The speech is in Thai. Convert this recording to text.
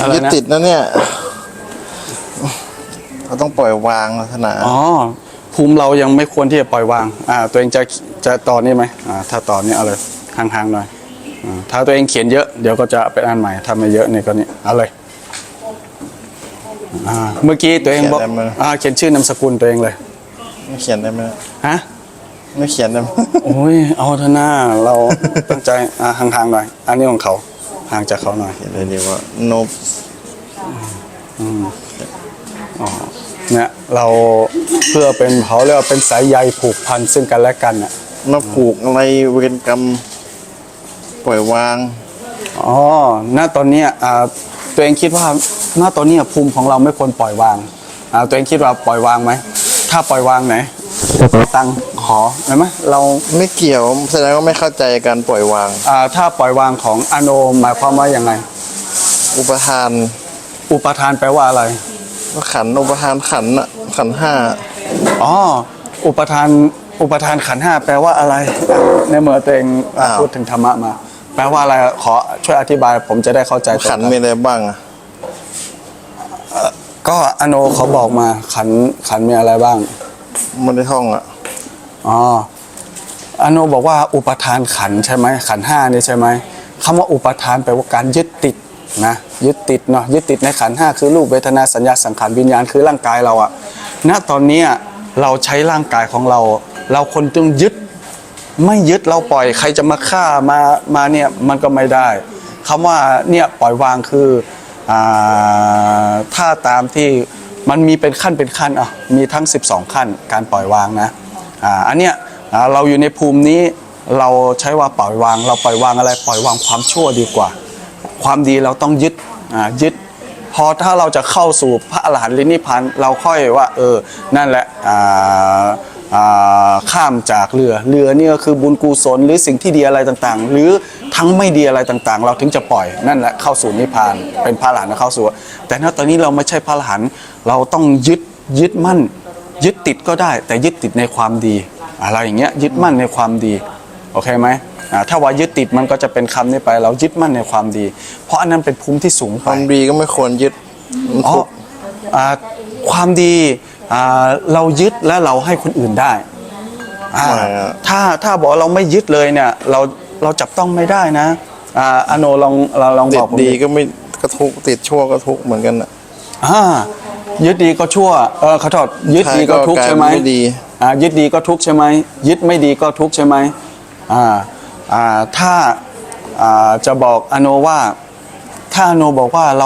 อะไรยึดนะติดนะเนี่ยเราต้องปล่อยวางลักษณะอ๋อภูมิเรายังไม่ควรที่จะปล่อยวาง อ่า ตัวเองจะจะต่อนี่ไหมอ่าถ้าต่อนี่เอาเลยห่างๆหน่อยอ่าถ้าตัวเองเขียนเยอะเดี๋ยวก็จะเป็นอันใหม่ถ้าไม่เยอะนี่ก็นี่เอาเลยอ่าเมื่อกี้ตัวเองบอกอ่าเขียนชื่อนามสกุลตัวเองเลยไม่เขียนได้ไหมฮะไม่เขียนได้ไหมโอ้ยเอาเถอะหน้าเราตั้งใจอ่าห่างๆหน่อย อันนี้ของเขา ห่างจากเขาหน่อยเขียนได้ดีว่าโนบเนี่ยเราเพื่อเป็นเขาเรียกว่าเป็นสายใยผูกพันซึ่งกันและกันอะมาผูกอะไรเวรกรรมปล่อยวางอ๋อณตอนเนี้ยอ่าตัวเองคิดว่าณตอนเนี้ยภูมิของเราไม่ควรปล่อยวางอ่าตัวเองคิดว่าปล่อยวางไหมถ้าปล่อยวางไหน ตังค์ขอได้ไหมเราไม่เกี่ยวแสดงว่าไม่เข้าใจการปล่อยวาง อ่าถ้าปล่อยวางของอโนหมายความว่ายังไง อุปทาน อุปทานแปลว่าอะไร ขันธ์อุปทานขันธ์อะขันธ์ห้าอ๋ออุปทานอุปทานขันธ์ห้าแปลว่าอะไรอะในเมื่อตัวเองอะพูดถึงธรรมะมา แปลว่าอะไรขอช่วยอธิบายผมจะได้เข้าใจตรงขันธ์กันมีอะไรบ้างอะก็อโนเขาบอกมาขันขันมีอะไรบ้าง มันในห้องอะอ๋ออโนบอกว่าอุปทานขันใช่ไหมขันห้านี่ใช่ไหมคำว่าอุปทานแปลว่าการยึดติดนะยึดติดเนาะยึดติดในขันห้าคือรูปเวทนาสัญญาสังขารวิญญาณคือร่างกายเราอะณตอนนี้เราใช้ร่างกายของเรา เราคนต้องยึดไม่ยึดเราปล่อยใครจะมาฆ่ามามาเนี่ยมันก็ไม่ได้คำว่าเนี่ยปล่อยวางคืออ่าถ้าตามที่ มันมีเป็นขั้นเป็นขั้นอะมีทั้ง 12 ขั้นการปล่อยวางนะอ่าอันเนี้ยเราอยู่ในภูมินี้เราใช้ว่าปล่อยวาง เราปล่อยวางอะไรปล่อยวางความชั่วดีกว่า ความดีเราต้องยึดอ่ายึด พอถ้าเราจะเข้าสู่พระอรหันต์ลินิพพานเราค่อยว่า เออ นั่นแหละอ่า ข้ามจากเรือเรือนี่ก็คือบุญกุศลหรือสิ่งที่ดีอะไรต่างๆ หรือทั้งไม่ดีอะไรต่างๆ เราถึงจะปล่อยนั่นแหละเข้าสู่นิพพาน เป็นพระอรหันต์เข้าสู่แต่ณตอนนี้เราไม่ใช่พระอรหันต์เราต้องยึดยึดมั่น ยึดติดก็ได้ แต่ยึดติดในความดี อะไรอย่างเงี้ยยึดมั่นในความดีโอเคไหมอ่าถ้าว่ายึดติดมันก็จะเป็นคำนี้ไป เรายึดมั่นในความดี เพราะอันนั้นเป็นภูมิที่สูงคไปวามดีก็ไม่ควรยึดมันอ๋อทุกข์อ่าความดี อ่าเรายึดและเราให้คนอื่นได้อ่าถ้าถ้าบอกว่าเราไม่ยึดเลยเนี่ย เราเราจับต้องไม่ได้นะอ่าอโนลองเราลองติบอดกผมดีก็ไม่ก็ทุกข์ติดชั่วก็ทุกข์เหมือนกันอะอ่ายึดดีก็ชั่ว เออเขาโทษยึดดีก็ทุกข์ใช่ไหมกลายเป็นไม่ดี อ่ายึดดีก็ทุกข์ใช่ไหมยึดไม่ดีก็ทุกข์ใช่ไหมอ่าอ่าถ้าอ่าจะบอกอโนว่า ถ้าอโนบอกว่าเรา